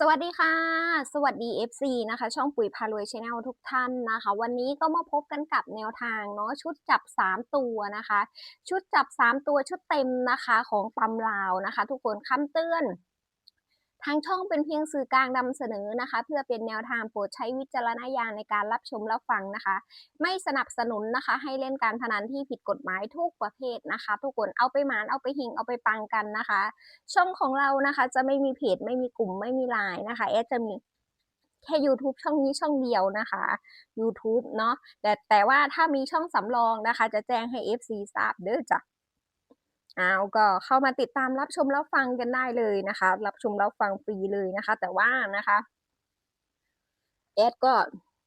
สวัสดีค่ะ สวัสดี FC นะคะ ช่องปุ๋ยพารวยชาแนลทุกท่านนะคะ วันนี้ก็มาพบกันกับแนวทางเนาะชุดจับ 3 ตัวนะคะ ชุดจับ 3 ตัวชุดเต็มนะคะของตำลาวนะคะ ทุกคนคำเตือน ทางช่องเป็นเพียงสื่อกลางนำเสนอนะคะ เพื่อเป็นแนวทางโปรดใช้วิจารณญาณในการรับชมรับฟังนะคะ ไม่สนับสนุนนะคะ ให้เล่นการพนันที่ผิดกฎหมายทุกประเภทนะคะทุกคนเอาไปหมานเอาไปหิงเอาไปปังกันนะคะ ช่องของเรานะคะจะไม่มีเพจไม่มีกลุ่มไม่มีไลน์นะคะแอดจะมีแค่ YouTube ช่องนี้ช่องเดียวนะคะ YouTube เนาะแต่แต่ว่าถ้ามีช่องสำรองนะคะ จะแจ้งให้ FC ทราบเด้อจ้ะ เอาก็เข้ามาติดตามรับชมรับฟังกันได้เลยนะคะ รับชมรับฟังฟรีเลยนะคะ แต่ว่านะคะแอดก็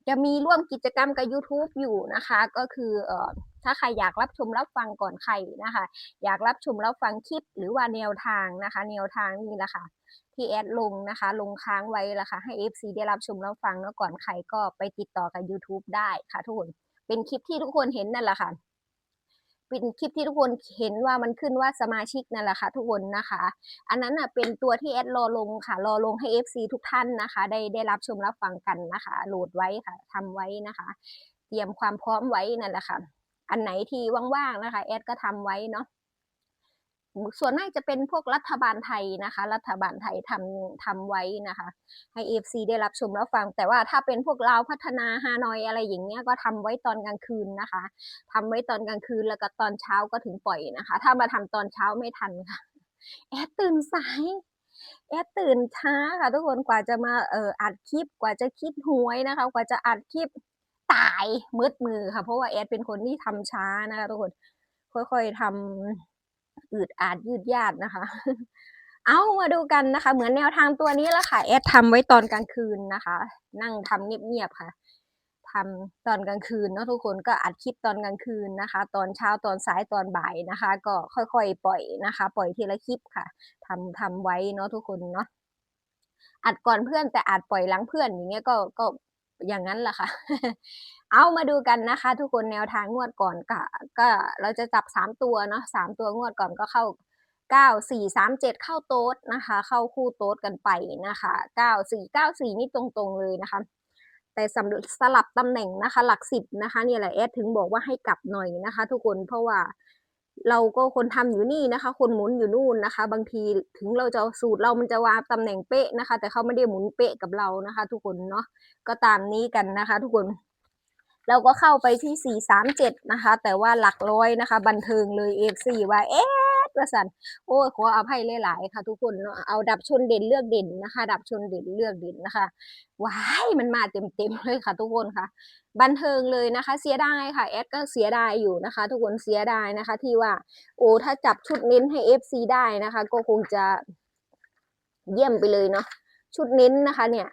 จะมีร่วมกิจกรรมกับ YouTube อยู่นะคะ ก็คือเอ่อถ้าใครอยากรับชมรับฟังก่อนใครนะคะ อยากรับชมรับฟังคลิปหรือว่าแนวทางนะคะ แนวทางนี่แหละค่ะที่แอดลงนะคะ ลงค้างไว้ละค่ะให้ FC ได้รับชมรับฟังแล้วก่อนใครก็ไปติดต่อกับ YouTube ได้ค่ะทุกคนเป็นคลิปที่ทุกคนเห็นนั่นแหละค่ะ เป็นคลิปที่ทุกคนเห็นว่ามันขึ้นว่าสมาชิกนั่นแหละค่ะทุกคนนะคะ อันนั้นอะเป็นตัวที่แอดรอลงค่ะ รอลงให้ FC ทุกท่านนะคะ ได้ได้รับชมรับฟังกันนะคะ โหลดไว้ค่ะทำไว้นะคะ เตรียมความพร้อมไว้นั่นแหละค่ะ อันไหนที่ว่างๆนะคะ แอดก็ทำไว้เนาะ ส่วนมากจะเป็นพวกรัฐบาลไทยนะคะ รัฐบาลไทยทำทำไว้นะคะ ให้ FC ได้รับชมรับฟัง แต่ว่าถ้าเป็นพวกลาวพัฒนาฮานอยอะไรอย่างเงี้ยก็ทำไว้ตอนกลางคืนนะคะทำไว้ตอนกลางคืนแล้วก็ตอนเช้าก็ถึงปล่อยนะคะ ถ้ามาทำตอนเช้าไม่ทันค่ะ แอดตื่นสายแอดตื่นช้าค่ะทุกคนกว่าจะมาเอ่ออัดคลิปกว่าจะคิดหวยนะคะ กว่าจะอัดคลิปตายมืดมือค่ะ เพราะว่าแอดเป็นคนที่ทำช้านะคะทุกคนค่อยๆทำ อืดอาดยืดยาดนะคะ เอามาดูกันนะคะ เหมือนแนวทางตัวนี้แหละค่ะแอดทำไว้ตอนกลางคืนนะคะ นั่งทำเงียบๆค่ะทำตอนกลางคืนเนาะทุกคนก็อัดคลิปตอนกลางคืนนะคะ ตอนเช้าตอนสายตอนบ่ายนะคะ ก็ค่อยๆ ปล่อยนะคะ ปล่อยทีละคลิปค่ะทำทำไว้เนาะทุกคนเนาะอัดก่อนเพื่อนแต่อัดปล่อยหลังเพื่อนอย่างเงี้ยก็ก็ อย่างนั้นแหละค่ะ เอามาดูกันนะคะ ทุกคนแนวทางงวดก่อนก็ก็เราจะจับสามตัวเนาะสามตัวงวดก่อนก็เข้าเก้าสี่สามเจ็ดเข้าโต๊ดนะคะ เข้าคู่โต๊ดกันไปนะคะเก้าสี่เก้าสี่นี่ตรงๆเลยนะคะ แต่สำสลับตำแหน่งนะคะ หลักสิบนะคะ เนี่ยแหละแอดถึงบอกว่าให้กลับหน่อยนะคะ ทุกคนเพราะว่า เราก็คนทำอยู่นี่นะคะ คนหมุนอยู่นู่นนะคะ บางทีถึงเราจะสูตรเรามันจะวางตำแหน่งเป๊ะนะคะ แต่เขาไม่ได้หมุนเป๊ะกับเรานะคะ ทุกคนเนาะก็ตามนี้กันนะคะ ทุกคนเราก็เข้าไปที่ 437 นะคะ แต่ว่าหลักร้อยนะคะ บันเทิงเลย F4 ว่าเอ๊ะ ประสันโอ้ขออภัยหลายๆค่ะ ทุกคนเนาะเอาดับชนเด่นเลือกเด่นนะคะ ดับชนเด่นเลือกเด่นนะคะว้ายมันมาเต็มๆเลยค่ะ ทุกคนค่ะ บันเทิงเลยนะคะ เสียดายค่ะแอดก็เสียดายอยู่นะคะ ทุกคนเสียดายนะคะ ที่ว่าโอ้ถ้าจับชุดเน้นให้ FC ได้นะคะ ก็คงจะเยี่ยมไปเลยเนาะชุดเน้นนะคะ เนี่ย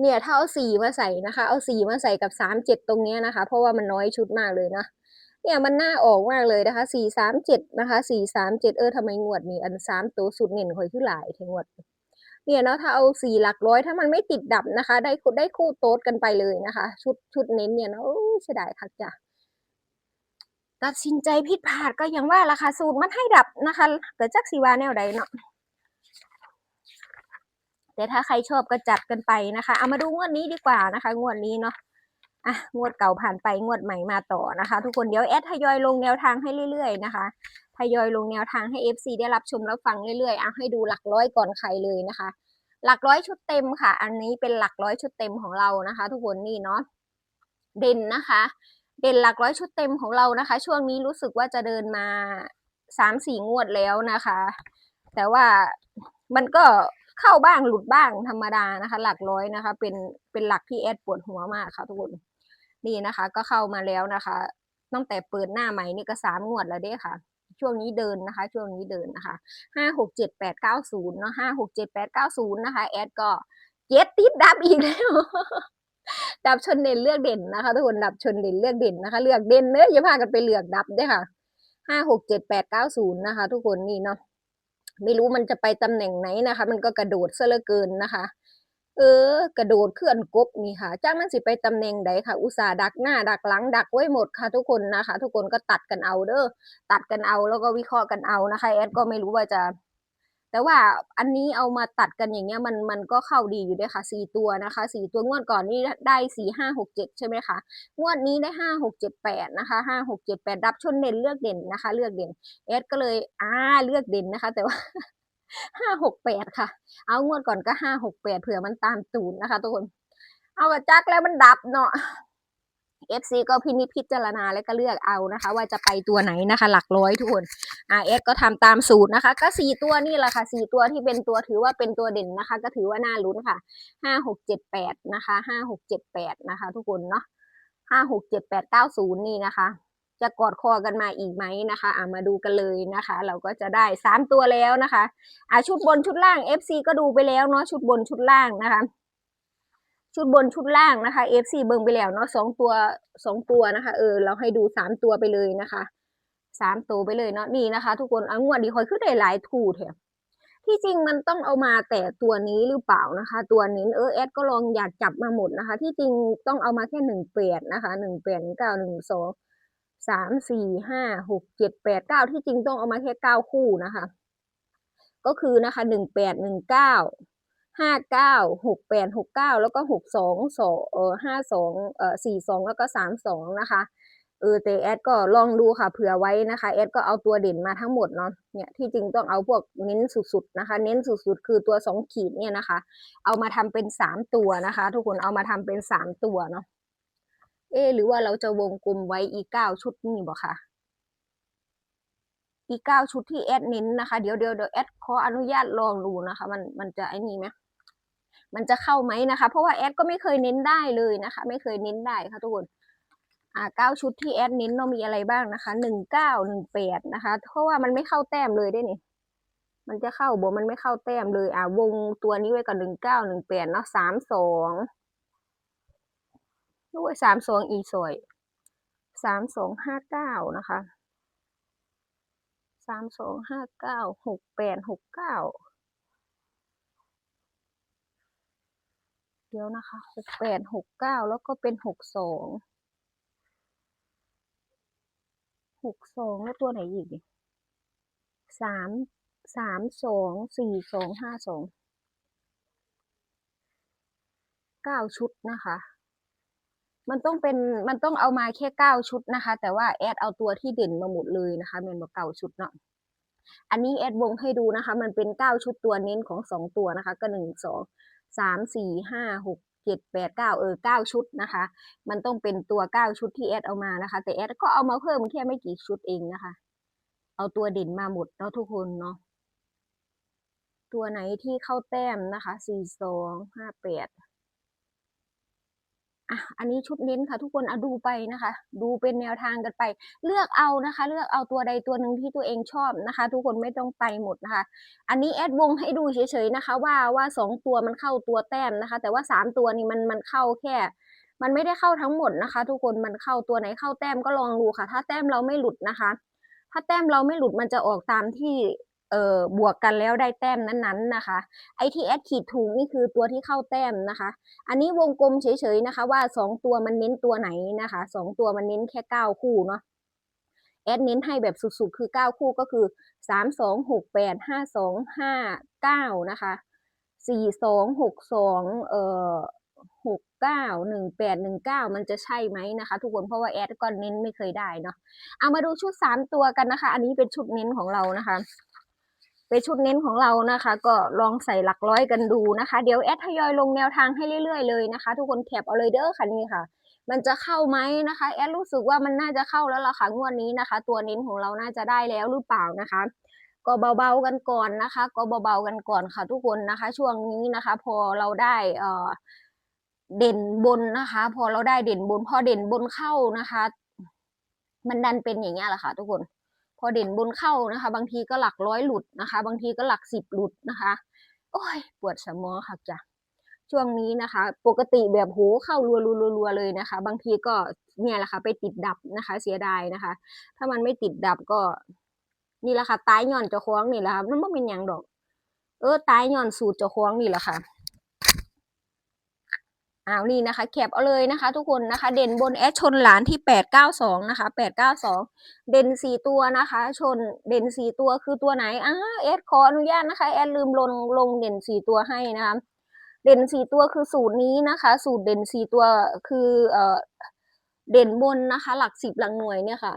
เนี่ยถ้าเอาสีมาใส่นะคะ เอาสีมาใส่กับสามเจ็ดตรงเนี้ยนะคะ เพราะว่ามันน้อยชุดมากเลยนะ เนี่ยมันน่าออกมากเลยนะคะสี่สามเจ็ดนะคะสี่สามเจ็ดเออทำไมงวดนี้อันสามตัวสุดเน่นคอยขึ้นหลายทั้งงวด เนี่ยเนาะถ้าเอาสี่หลักร้อยถ้ามันไม่ติดดับนะคะ ได้ได้คู่โต๊ดกันไปเลยนะคะ ชุดชุดเน้นเนี่ยเนาะเสียดายคักจ้ะตัดสินใจผิดพลาดก็ยังว่าราคาสูตรมันให้ดับนะคะเกิดจากสีวาแนวใดเนาะแต่ถ้าใครชอบก็จัดกันไปนะคะ เอามาดูงวดนี้ดีกว่านะคะ งวดนี้เนาะ อะงวดเก่าผ่านไปงวดใหม่มาต่อนะคะ ทุกคนเดี๋ยวแอดทยอยลงแนวทางให้เรื่อยๆนะคะทยอยลงแนวทางให้ FC ได้รับชมรับฟังเรื่อยๆเอาให้ดูหลักร้อยก่อนใครเลยนะคะ หลักร้อยชุดเต็มค่ะ อันนี้เป็นหลักร้อยชุดเต็มของเรานะคะ ทุกคนนี่เนาะเด่นนะคะ เด่นหลักร้อยชุดเต็มของเรานะคะ ช่วงนี้รู้สึกว่าจะเดินมาสามสี่งวดแล้วนะคะ แต่ว่ามันก็เข้าบ้างหลุดบ้างธรรมดานะคะ หลักร้อยนะคะ เป็นเป็นหลักที่แอดปวดหัวมากค่ะทุกคน นี่นะคะ ก็เข้ามาแล้วนะคะตั้งแต่เปิดหน้าใหม่นี่ก็สามงวดแล้วเด้ค่ะ ช่วงนี้เดินนะคะ ช่วงนี้เดินนะคะห้าหกเจ็ดแปดเก้าศูนย์เนาะห้าหกเจ็ดแปดเก้าศูนย์นะคะ แอดก็เจ็ดติดดับอีกแล้วดับชนเด่นเลือกเด่นนะคะทุกคนดับชนเด่นเลือกเด่นนะคะ เลือกเด่นเนื้ออย่าพากันไปเลือกดับด้วยค่ะห้าหกเจ็ดแปดเก้าศูนย์นะคะ ทุกคนนี่เนาะไม่รู้มันจะไปตำแหน่งไหนนะคะ มันก็กระโดดซะเหลือเกินนะคะ เออ กระโดดเคลื่อนกบนี่ค่ะจ้ามันสิไปตำแหน่งใดค่ะ อุตส่าห์ดักหน้าดักหลังดักไว้หมดค่ะทุกคนนะคะ ทุกคนก็ตัดกันเอาเด้อตัดกันเอาแล้วก็วิเคราะห์กันเอานะคะแอดก็ไม่รู้ว่าจะ แต่ว่าอันนี้เอามาตัดกันอย่างเงี้ยมันมันก็เข้าดีอยู่ด้วยค่ะสี่ตัวนะคะสี่ตัวงวดก่อนนี่ได้สี่ห้าหกเจ็ดใช่ไหมคะงวดนี้ได้ห้าหกเจ็ดแปดนะคะห้าหกเจ็ดแปดรับชนเด่นเลือกเด่นนะคะ เลือกเด่นเอสก็เลยอ่าเลือกเด่นนะคะ แต่ว่า ห้าหกแปดค่ะ เอางวดก่อนก็ห้าหกแปดเผื่อมันตามตูนนะคะทุกคน เอาจักแล้วมันดับเนาะ FC ก็พินิจพิจารณาแล้วก็เลือกเอานะคะ ว่าจะไปตัวไหนนะคะ หลักร้อยทุกคน RS ก็ทำตามสูตรนะคะ ก็สี่ตัวนี่แหละค่ะสี่ตัวที่เป็นตัวถือว่าเป็นตัวเด่นนะคะ ก็ถือว่าน่าลุ้นค่ะห้าหกเจ็ดแปดนะคะห้าหกเจ็ดแปดนะคะ ทุกคนเนาะห้าหกเจ็ดแปดเก้าศูนย์นี่นะคะ จะกอดคอกันมาอีกไหมนะคะอ่ามาดูกันเลยนะคะ เราก็จะได้สามตัวแล้วนะคะอ่าชุดบนชุดล่าง FC ก็ดูไปแล้วเนาะชุดบนชุดล่างนะคะ ชุดบนชุดล่างนะคะ FC เบิ่งไปแล้วเนาะสองตัวสองตัวนะคะเออเราให้ดูสามตัวไปเลยนะคะสามตัวไปเลยเนาะนี่นะคะ ทุกคนเอางวดดีคอยขึ้นได้หลายถูแถมที่จริงมันต้องเอามาแต่ตัวนี้หรือเปล่านะคะ ตัวนี้เออแอดก็ลองอยากจับมาหมดนะคะ ที่จริงต้องเอามาแค่หนึ่งแปดนะคะหนึ่งแปดเก้าหนึ่งสอง สามสี่ห้าหกเจ็ดแปดเก้าที่จริงต้องเอามาแค่เก้าคู่นะคะ ก็คือนะคะหนึ่งแปดหนึ่งเก้าห้าเก้าหกแปดหกเก้าแล้วก็หกสองสองเออห้าสองเออสี่สองแล้วก็สามสองนะคะเออแต่แอดก็ลองดูค่ะเผื่อไว้นะคะแอดก็เอาตัวเด่นมาทั้งหมดเนาะเนี่ยที่จริงต้องเอาพวกเน้นสุดๆนะคะ เน้นสุดๆ คือตัวสองขีดเนี่ยนะคะ เอามาทำเป็นสามตัวนะคะ ทุกคนเอามาทำเป็นสามตัวเนาะ เอ หรือว่าเราจะวงกลมไว้อีเก้าชุดนี่บ่ค่ะ อีเก้าชุดที่แอดเน้นนะคะ เดี๋ยวเดี๋ยวเดี๋ยวแอดขออนุญาตลองดูนะคะ มันมันจะไอ้นี่ไหมมันจะเข้าไหมนะคะ เพราะว่าแอดก็ไม่เคยเน้นได้เลยนะคะ ไม่เคยเน้นได้ค่ะทุกคนอ่าเก้าชุดที่แอดเน้นเรามีอะไรบ้างนะคะหนึ่งเก้าหนึ่งแปดนะคะ เพราะว่ามันไม่เข้าแต้มเลยได้นี่มันจะเข้าบ่มันไม่เข้าแต้มเลย อ่าวงตัวนี้ไว้กับหนึ่งเก้าหนึ่งแปดเนาะสามสอง ด้วยสามสองอีสวยสามสองห้าเก้านะคะสามสองห้าเก้าหกแปดหกเก้าเดี๋ยวนะคะหกแปดหกเก้าแล้วก็เป็นหกสองหกสองแล้วตัวไหนอีกสามสามสองสี่สองห้าสองเก้าชุดนะคะ มันต้องเป็นมันต้องเอามาแค่เก้าชุดนะคะ แต่ว่าแอดเอาตัวที่เด่นมาหมดเลยนะคะเมนบอกเก้าชุดเนาะอันนี้แอดวงให้ดูนะคะ มันเป็นเก้าชุดตัวเน้นของสองตัวนะคะ ก็หนึ่งสองสามสี่ห้าหกเจ็ดแปดเก้าเออเก้าชุดนะคะ มันต้องเป็นตัวเก้าชุดที่แอดเอามานะคะ แต่แอดก็เอามาเพิ่มแค่ไม่กี่ชุดเองนะคะ เอาตัวเด่นมาหมดเนาะทุกคนเนาะตัวไหนที่เข้าแต้มนะคะสี่สองห้าแปด อะอันนี้ชุดเน้นค่ะ ทุกคนเอาดูไปนะคะ ดูเป็นแนวทางกันไป เลือกเอานะคะ เลือกเอาตัวใดตัวหนึ่งที่ตัวเองชอบนะคะ ทุกคนไม่ต้องไปหมดนะคะ อันนี้แอดวงให้ดูเฉยๆนะคะ ว่าว่าสองตัวมันเข้าตัวแต้มนะคะ แต่ว่าสามตัวนี่มันมันเข้าแค่มันไม่ได้เข้าทั้งหมดนะคะ ทุกคนมันเข้าตัวไหนเข้าแต้มก็ลองดูค่ะ ถ้าแต้มเราไม่หลุดนะคะ ถ้าแต้มเราไม่หลุดมันจะออกตามที่ เอ่อบวกกันแล้วได้แต้มนั้นๆนะคะ ไอที่แอดขีดถูกนี่คือตัวที่เข้าแต้มนะคะ อันนี้วงกลมเฉยๆนะคะว่าสองตัวมันเน้นตัวไหนนะคะสองตัวมันเน้นแค่เก้าคู่เนาะแอดเน้นให้แบบสุดๆ คือเก้าคู่ก็คือสามสองหกแปดห้าสองห้าเก้านะคะสี่สองหกสองเอ่อหกเก้าหนึ่งแปดหนึ่งเก้ามันจะใช่ไหมนะคะ ทุกคนเพราะว่าแอดก็เน้นไม่เคยได้เนาะเอามาดูชุดสามตัวกันนะคะ อันนี้เป็นชุดเน้นของเรานะคะ เป็นชุดเน้นของเรานะคะ ก็ลองใส่หลักร้อยกันดูนะคะ เดี๋ยวแอดทยอยลงแนวทางให้เรื่อยๆเลยนะคะ ทุกคนแคปเอาเลยเด้อค่ะนี่ค่ะ มันจะเข้าไหมนะคะ แอดรู้สึกว่ามันน่าจะเข้าแล้วล่ะค่ะงวดนี้นะคะ ตัวเน้นของเราน่าจะได้แล้วหรือเปล่านะคะ ก็เบาๆกันก่อนนะคะ ก็เบาๆกันก่อนค่ะ ทุกคนนะคะ ช่วงนี้นะคะ พอเราได้เอ่อเด่นบนนะคะ พอเราได้เด่นบน พอเด่นบนเข้านะคะ มันดันเป็นอย่างเงี้ยแหละค่ะ ทุกคน พอเด่นบนเข้านะคะ บางทีก็หลักร้อยหลุดนะคะ บางทีก็หลักสิบหลุดนะคะ โอ้ย ปวดสมองค่ะจ้ะช่วงนี้นะคะ ปกติแบบโหเข้ารัวๆเลยนะคะ บางทีก็เนี่ยแหละค่ะ ไปติดดับนะคะ เสียดายนะคะ ถ้ามันไม่ติดดับก็ นี่แหละค่ะตายย้อนเจ้าของนี่แหละค่ะมันบ่เป็นหยังดอก เออตายย้อนสูตรเจ้าของนี่แหละค่ะ อ้าวนี่นะคะแคปเอาเลยนะคะ ทุกคนนะคะ เด่นบนแอชนหลานที่แปดเก้าสองนะคะแปดเก้าสองเด่นสี่ตัวนะคะ ชนเด่นสี่ตัวคือตัวไหนอ้าแอดขออนุญาตนะคะแอดลืมลงลงเด่นสี่ตัวให้นะคะเด่นสี่ตัวคือสูตรนี้นะคะ สูตรเด่นสี่ตัวคือเอ่อเด่นบนนะคะ หลักสิบหลักหน่วยเนี่ยค่ะ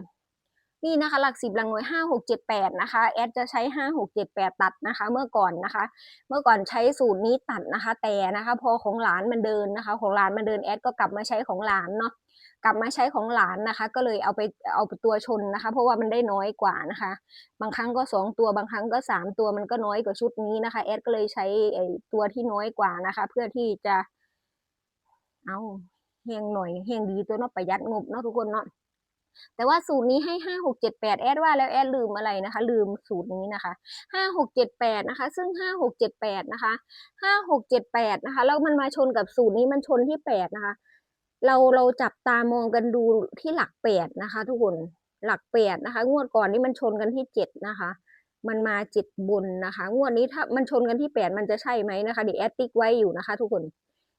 นี่นะคะหลักสิบหลักหน่วยห้าหกเจ็ดแปดนะคะแอดจะใช้ห้าหกเจ็ดแปดตัดนะคะ เมื่อก่อนนะคะ เมื่อก่อนใช้สูตรนี้ตัดนะคะ แต่นะคะ พอของหลานมันเดินนะคะ ของหลานมันเดินแอดก็กลับมาใช้ของหลานเนาะกลับมาใช้ของหลานนะคะ ก็เลยเอาไปเอาไปตัวชนนะคะ เพราะว่ามันได้น้อยกว่านะคะ บางครั้งก็สองตัวบางครั้งก็สามตัวมันก็น้อยกว่าชุดนี้นะคะแอดก็เลยใช้ไอตัวที่น้อยกว่านะคะ เพื่อที่จะ เอาเฮงหน่อยเฮงดีตัวเนาะประหยัดงบเนาะทุกคนเนาะ แต่ว่าสูตรนี้ให้ห้าหกเจ็ดแปดแอดว่าแล้วแอดลืมอะไรนะคะ ลืมสูตรนี้นะคะห้าหกเจ็ดแปดนะคะ ซึ่งห้าหกเจ็ดแปดนะคะห้าหกเจ็ดแปดนะคะ แล้วมันมาชนกับสูตรนี้มันชนที่แปดนะคะ เราเราจับตามองกันดูที่หลักแปดนะคะ ทุกคน หลักแปดนะคะ งวดก่อนนี่มันชนกันที่เจ็ดนะคะมันมาเจ็ดบนนะคะ งวดนี้ถ้ามันชนกันที่แปดมันจะใช่ไหมนะคะเดี๋ยวแอดติ๊กไว้อยู่นะคะ ทุกคน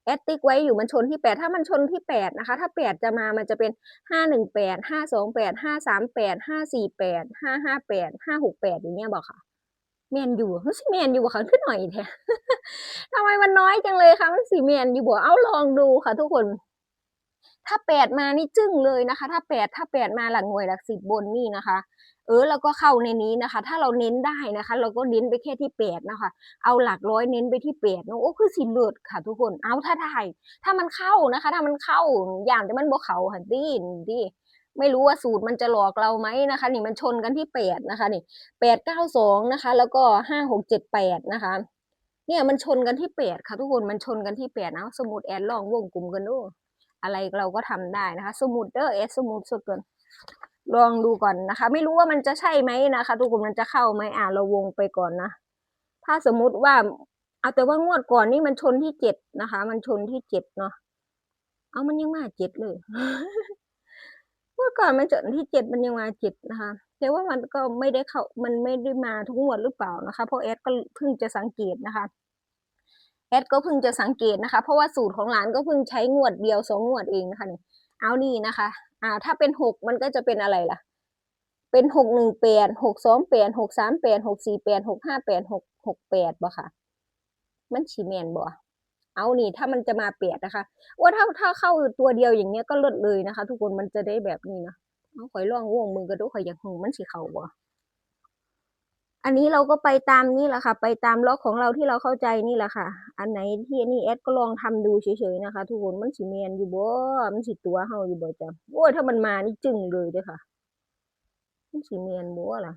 แอดติ๊กไว้อยู่มันชนที่แปดถ้ามันชนที่แปดนะคะ ถ้าแปดจะมามันจะเป็นห้าหนึ่งแปดห้าสองแปดห้าสามแปดห้าสี่แปดห้าห้าแปดห้าหกแปดอย่างเงี้ยบอกค่ะแมนอยู่มันสิแมนอยู่บ่ค่ะขึ้นหน่อยแท้ทำไมมันน้อยจังเลยคะมันสีแมนอยู่บ่เอาลองดูค่ะ ทุกคน ถ้าแปดมานี่จึ้งเลยนะคะ ถ้าแปดถ้าแปดมาหลักหน่วยหลักสิบบนนี่นะคะ เออแล้วก็เข้าในนี้นะคะ ถ้าเราเน้นได้นะคะ เราก็เน้นไปแค่ที่แปดนะคะ เอาหลักร้อยเน้นไปที่แปดโอ้คือสิเลิศค่ะ ทุกคนเอาถ้าได้ถ้ามันเข้านะคะ ถ้ามันเข้าอย่างแต่มันบ่เขาหันดีดีไม่รู้ว่าสูตรมันจะหลอกเราไหมนะคะ นี่มันชนกันที่แปดนะคะนี่แปดเก้าสองนะคะ แล้วก็ห้าหกเจ็ดแปดนะคะ เนี่ยมันชนกันที่แปดค่ะ ทุกคนมันชนกันที่แปดนะสมุดแอดลองวงกลุ่มกันดูอะไรเราก็ทำได้นะคะ สมุดเด้อแอดสมุดสุดเกิน ลองดูก่อนนะคะ ไม่รู้ว่ามันจะใช่ไหมนะคะ ทุกคนมันจะเข้าไหมอ่าเราวงไปก่อนนะ ถ้าสมมุติว่า เอาแต่ว่างวดก่อนนี่มันชนที่เจ็ดนะคะ มันชนที่เจ็ดเนาะเอามันยังมาเจ็ดเลยงวดก่อนมันชนที่เจ็ดมันยังมาเจ็ดนะคะแต่ว่ามันก็ไม่ได้เข้ามันไม่ได้มาทุกงวดหรือเปล่านะคะ เพราะแอดก็เพิ่งจะสังเกตนะคะแอดก็เพิ่งจะสังเกตนะคะ เพราะว่าสูตรของหลานก็เพิ่งใช้งวดเดียวสองงวดเองนะคะนี่ เอานี่นะคะ อ่า ถ้าเป็นหกมันก็จะเป็นอะไรล่ะ เป็นหกหนึ่งแปดหกสองแปดหกสามแปดหกสี่แปดหกห้าแปดหกหกแปดบ่ค่ะ มันฉีแมนบ่เอานี่ถ้ามันจะมาแปดนะคะว่าถ้าถ้าเข้าตัวเดียวอย่างเงี้ยก็ลดเลยนะคะ ทุกคนมันจะได้แบบนี้นะเอาข่อยลองวงมือกระดูกข่อยอยากหูมันสีเขาบ่ อันนี้เราก็ไปตามนี่แหละค่ะ ไปตามล็อกของเราที่เราเข้าใจนี่แหละค่ะ อันไหนที่นี่แอดก็ลองทำดูเฉยๆนะคะ ทุกคนมันสีแมนอยู่บ่มันสีตัวเฮาอยู่บ่จ้ะโอ้ยถ้ามันมานี่จึ้งเลยเด้อค่ะ มันสีเมียนบัวล่ะ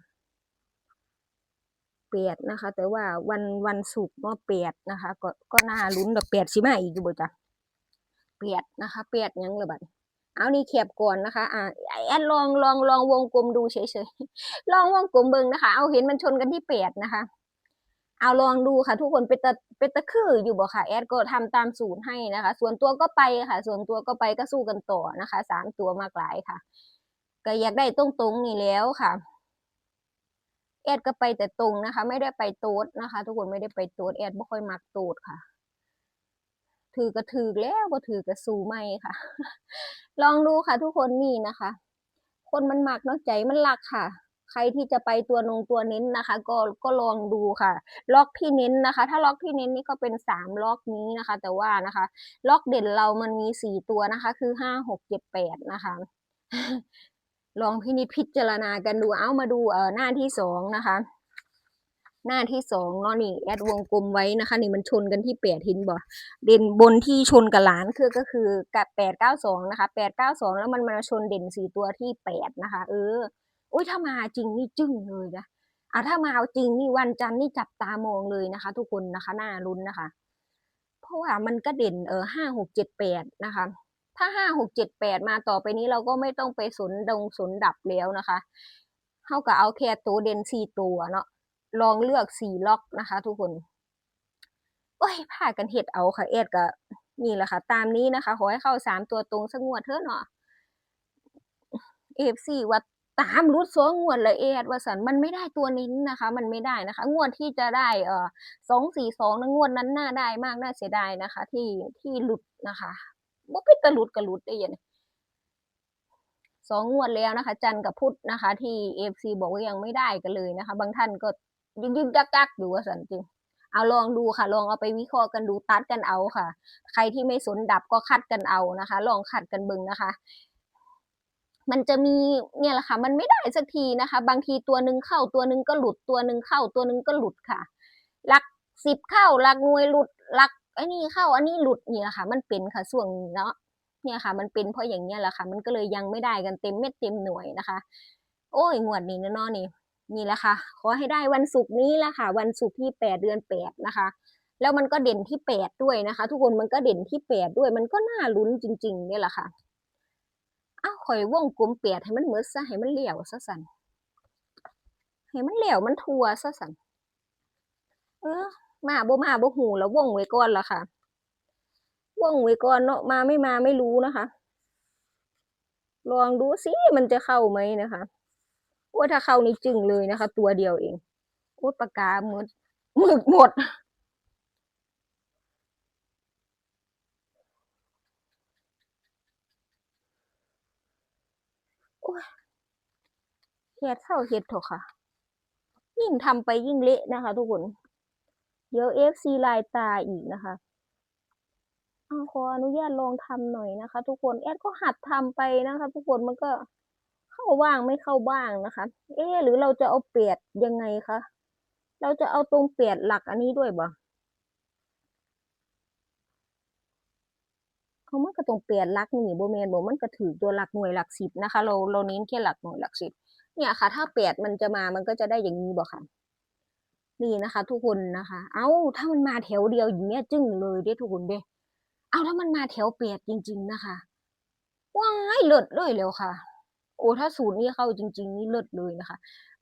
เปียดนะคะ แต่ว่าวันวันศุกร์เนาะเปียดนะคะ ก็ก็น่าลุ้นแบบเปียดสิมาอีกอยู่บ่จ้ะเปียดนะคะ เปียดยังเลยบัด เอานี่เขียบก่อนนะคะ อ่าแอดลองลองลองวงกลมดูเฉยๆลองวงกลมเบิงนะคะ เอาเห็นมันชนกันที่เปียดนะคะ เอาลองดูค่ะ ทุกคนเป็นตะเป็นตะคืออยู่บ่ค่ะ แอดก็ทำตามสูตรให้นะคะ ส่วนตัวก็ไปค่ะ ส่วนตัวก็ไปก็สู้กันต่อนะคะสามตัวมากหลายค่ะ ก็อยากได้ตรงๆนี่แล้วค่ะแอดก็ไปแต่ตรงนะคะ ไม่ได้ไปโต๊ดนะคะ ทุกคนไม่ได้ไปโต๊ดแอดไม่ค่อยมักโต๊ดค่ะ ถือกระถือแล้วก็ถือกระสูไม่ค่ะ ลองดูค่ะ ทุกคนนี่นะคะ คนมันมักเนาะใจมันรักค่ะ ใครที่จะไปตัวนงตัวเน้นนะคะ ก็ก็ลองดูค่ะ ล็อกที่เน้นนะคะ ถ้าล็อกที่เน้นนี่ก็เป็นสามล็อกนี้นะคะ แต่ว่านะคะ ล็อกเด่นเรามันมีสี่ตัวนะคะ คือห้าหกเจ็ดแปดนะคะลองพินิจพิจารณากันดูเอามาดูเอ่อหน้าที่สองนะคะ หน้าที่สองเนาะนี่แอดวงกลมไว้นะคะ นี่มันชนกันที่แปดหินบ่เด่นบนที่ชนกับหลานคือก็คือกับแปดเก้าสองนะคะแปดเก้าสองแล้วมันมาชนเด่นสี่ตัวที่แปดนะคะ เอออุ้ยถ้ามาจริงนี่จึ้งเลยนะอะถ้ามาเอาจริงนี่วันจันทร์นี่จับตามองเลยนะคะ ทุกคนนะคะหน้าลุ้นนะคะ เพราะว่ามันก็เด่นเออห้าหกเจ็ดแปดนะคะ ถ้าห้าหกเจ็ดแปดมาต่อไปนี้เราก็ไม่ต้องไปสนดงสนดับแล้วนะคะเท่ากับเอาแค่ตัวเด่นสี่ตัวเนาะ ลองเลือกสี่ล็อกนะคะ ทุกคนโอ้ยพากันเห็ดเอาค่ะเอ็ดก็นี่แหละค่ะ ตามนี้นะคะ ขอให้เข้าสามตัวตรงสงวดเถอะเนาะเอฟซีวัดตามรุดสองงวดละเอ็ดว่าสันมันไม่ได้ตัวนิ้นนะคะ มันไม่ได้นะคะ งวดที่จะได้เอ่อสองสี่สองนะงวดนั้นน่าได้มากน่าเสียดายนะคะ ที่ที่หลุดนะคะบ่เป็นตะหลุดกับหลุดได้ยังสองงวดแล้วนะคะ จันกับพุธนะคะ ที่เอฟซีบอกว่ายังไม่ได้กันเลยนะคะ บางท่านก็ ยึกยึกยักยักอยู่ว่าสันจริงเอาลองดูค่ะ ลองเอาไปวิเคราะห์กันดูตัดกันเอาค่ะ ใครที่ไม่สนดับก็คัดกันเอานะคะ ลองคัดกันเบึงนะคะ มันจะมีเนี่ยแหละค่ะ มันไม่ได้สักทีนะคะ บางทีตัวหนึ่งเข้าตัวหนึ่งก็หลุดตัวหนึ่งเข้าตัวหนึ่งก็หลุดค่ะหลักสิบเข้าหลักหน่วยหลุดหลักไอ้นี่เข้าอันนี้หลุดนี่แหละค่ะ มันเป็นค่ะส่วนเนาะเนี่ยค่ะ มันเป็นเพราะอย่างเนี้ยแหละค่ะ มันก็เลยยังไม่ได้กันเต็มเม็ดเต็มหน่วยนะคะ โอ้ยงวดนี้เนาะนี่ นี่แหละค่ะ ขอให้ได้วันศุกร์นี้แหละค่ะ วันศุกร์ที่แปดเดือนแปดนะคะ แล้วมันก็เด่นที่แปดด้วยนะคะ ทุกคนมันก็เด่นที่แปดด้วยมันก็น่าลุ้นจริง ๆ เนี่ยแหละค่ะอ้าวข่อยวงกลมแปดให้มันเหมือนซะให้มันเหลี่ยวซะสันให้มันเหลี่ยวมันทัวซะสันเออมาบ่มาบ่หูแล้ววงไว้ก่อนละค่ะวงไว้ก่อนเนาะมาไม่มาไม่รู้นะคะ ลองดูสิมันจะเข้าไหมนะคะ ว่าถ้าเข้านี่จึงเลยนะคะ ตัวเดียวเองโอ้ปากกาหมดหมึกหมดเฮ็ดเศร้าเฮ็ดเถอะค่ะ ยิ่งทำไปยิ่งเละนะคะ ทุกคน เดี๋ยวเอฟซีลายตาอีกนะคะอขออนุญาตลองทำหน่อยนะคะ ทุกคนแอดก็หัดทำไปนะคะ ทุกคนมันก็ เข้าบ้างไม่เข้าบ้างนะคะ เอ๊หรือเราจะเอาเปียดยังไงคะ เราจะเอาตรงเปียดหลักอันนี้ด้วยบ่เขามันก็ตรงเปียนหลักนี่โบแมนบอกมันก็ถือตัวหลักหน่วยหลักสิบนะคะ เราเราเน้นแค่หลักหน่วยหลักสิบเนี่ยค่ะ ถ้าแปดมันจะมามันก็จะได้อย่างนี้บ่ค่ะนี่นะคะ ทุกคนนะคะ เอาถ้ามันมาแถวเดียวอย่างเงี้ยจึ้งเลยเด้ทุกคนเด้ เอาถ้ามันมาแถวแปดจริง ๆ นะคะว้ายเลิศเลยแล้วค่ะ โอ้ถ้าสูตรนี้เข้าจริง ๆ นี่เลิศเลยนะคะ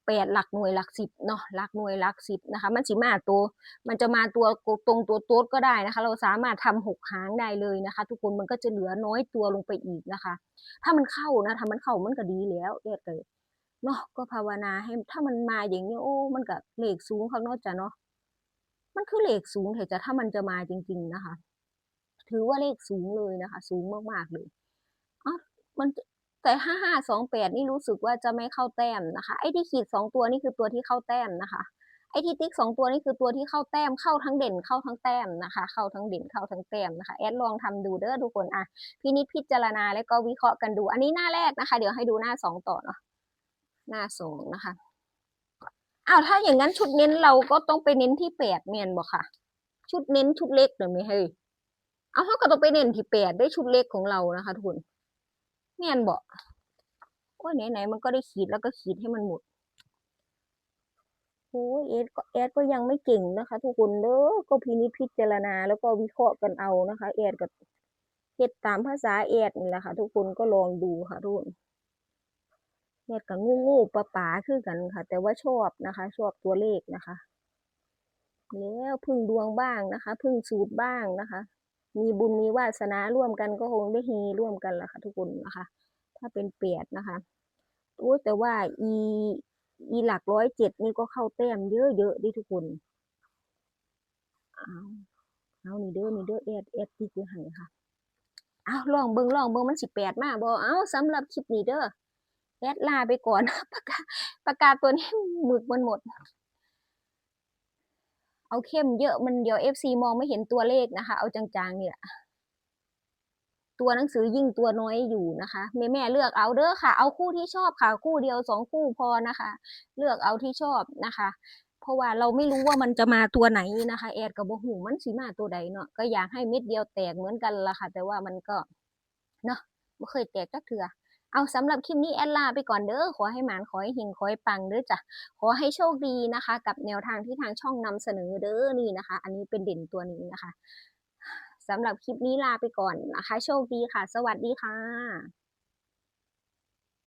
แปดหลักหน่วยหลักสิบเนาะหลักหน่วยหลักสิบนะคะ มันสิมาตัว มันจะมาตัวตรงตัวโต๊ดก็ได้นะคะ เราสามารถทำหกหางได้เลยนะคะ ทุกคนมันก็จะเหลือน้อยตัวลงไปอีกนะคะ ถ้ามันเข้านะถ้ามันเข้ามันก็ดีแล้วเอ็ดเลยเนาะก็ภาวนาให้ถ้ามันมาอย่างนี้โอ้ มันก็เลขสูงข้างนอกจ้ะเนาะมันคือเลขสูงเถอะจ้ะถ้ามันจะมาจริง ๆนะคะ ถือว่าเลขสูงเลยนะคะ สูงมากๆเลยอ๋อมัน แต่ห้าห้าสองแปดนี่รู้สึกว่าจะไม่เข้าแต้มนะคะ ไอ้ที่ขีดสองตัวนี่คือตัวที่เข้าแต้มนะคะ ไอ้ที่ติ๊กสองตัวนี่คือตัวที่เข้าแต้มเข้าทั้งเด่นเข้าทั้งแต้มนะคะ เข้าทั้งเด่นเข้าทั้งแต้มนะคะแอดลองทำดูเด้อทุกคนอะพินิจพิจารณาแล้วก็วิเคราะห์กันดู อันนี้หน้าแรกนะคะ เดี๋ยวให้ดูหน้าสองต่อเนาะหน้าสองนะคะอ้าวถ้าอย่างนั้นชุดเน้นเราก็ต้องไปเน้นที่แปดเมียนบอกค่ะ ชุดเน้นชุดเล็กเดี๋ยวไม่ให้เอาเขาก็ต้องไปเน้นที่แปดได้ชุดเล็กของเรานะคะทุกคน เมียนบอกโอ้ยไหนๆมันก็ได้ขีดแล้วก็ขีดให้มันหมดโอ้ยเอสก็แอดก็ยังไม่เก่งนะคะ ทุกคนเด้อก็พินิจพิจารณาแล้วก็วิเคราะห์กันเอานะคะแอดกับเฮ็ดตามภาษาแอดนี่แหละค่ะ ทุกคนก็ลองดูค่ะทุกคนแอดกับงูงูปลาป๋าคือกันค่ะ แต่ว่าชอบนะคะ ชอบตัวเลขนะคะ แล้วพึ่งดวงบ้างนะคะ พึ่งสูตรบ้างนะคะ มีบุญมีวาสนาร่วมกันก็คงได้เฮร่วมกันแหละค่ะ ทุกคนนะคะ ถ้าเป็นเปียดนะคะโอ้แต่ว่าอีอีหลักร้อยเจ็ดนี่ก็เข้าแต้มเยอะๆดิทุกคนเอาเอานี่เด้อนี่เด้อแอดแอดติ๊กไว้ให้ค่ะเอาลองเบิ่งลองเบิ่งมันสิแปดมาบ่เอาสำหรับคลิปนี้เด้อแอดลาไปก่อนปากกาปากกาตัวนี้หมึกมันหมด เอาเข้มเยอะมันเดี๋ยว FC มองไม่เห็นตัวเลขนะคะ เอาจางๆ เนี่แหละตัวหนังสือยิ่งตัวน้อยอยู่นะคะแม่แม่เลือกเอาเด้อค่ะ เอาคู่ที่ชอบค่ะ คู่เดียวสองคู่พอนะคะ เลือกเอาที่ชอบนะคะ เพราะว่าเราไม่รู้ว่ามันจะมาตัวไหนนะคะ แอดกับบหูมันสีมาตัวใดเนาะก็อยากให้เม็ดเดียวแตกเหมือนกันละค่ะ แต่ว่ามันก็เนาะไม่เคยแตกจักเถื่อ เอาสำหรับคลิปนี้แอดลาไปก่อนเด้อขอให้หมานขอให้หิงขอให้ปังเด้อจ้ะขอให้โชคดีนะคะ กับแนวทางที่ทางช่องนำเสนอเด้อนี่นะคะ อันนี้เป็นเด่นตัวนี้นะคะสำหรับคลิปนี้ลาไปก่อนนะคะ โชคดีค่ะ สวัสดีค่ะ